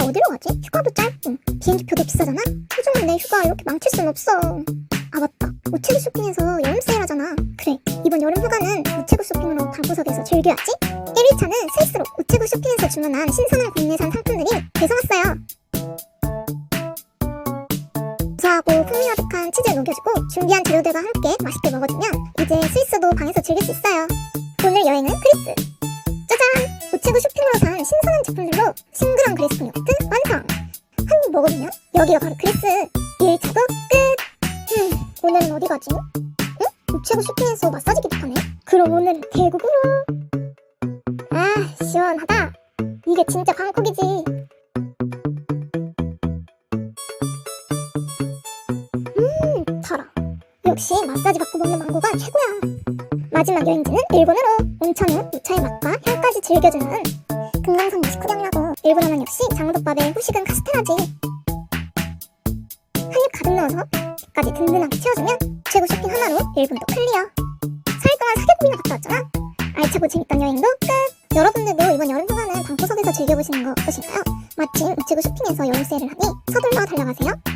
하지? 휴가도 짧고. 비행기 표도 비싸잖아? 소중한 내 휴가 이렇게 망칠 순 없어. 아 맞다. 우체국 쇼핑에서 여름 세일 하잖아. 그래. 이번 여름 휴가는 우체국 쇼핑으로 방구석에서 즐겨야지. 1일차는 스위스로 우체국 쇼핑에서 주문한 신선한 국내산 상품들이 배송 왔어요. 고소하고 풍미 가득한 치즈를 녹여주고 준비한 재료들과 함께 맛있게 먹어주면 이제 스위스도 방에서 즐길 수 있어요. 오늘 여행은 짜잔! 우체국 쇼핑으로 산 신선한 제품들로 싱그러운 그리스 요거트 완성! 한입 먹어보면 여기가 바로 그리스 1차도 끝! 음, 오늘은 어디 가지? 응? 우체국 쇼핑에서 마사지기도 파네? 그럼 오늘은 태국으로! 아, 시원하다! 이게 진짜 방콕이지! 음, 달아. 역시 마사지 받고 먹는 망고가 최고야. 마지막 여행지는 일본으로 온천은 우차의 맛과 향까지 즐겨주는 금강산 마시쿠경이라고 일본어는 역시 장어덮밥에 후식은 카스테라지. 한입 가득 넣어서 배까지 든든하게 채워주면 최고 쇼핑 하나로 일본도 클리어. 4일 동안 사개국이나 갔다 왔잖아. 알차고 재밌던 여행도 끝. 여러분들도 이번 여름 휴가는 방구석에서 즐겨보시는 거 어떠신가요? 마침 우체국 쇼핑에서 여름 세일을 하니 서둘러 달려가세요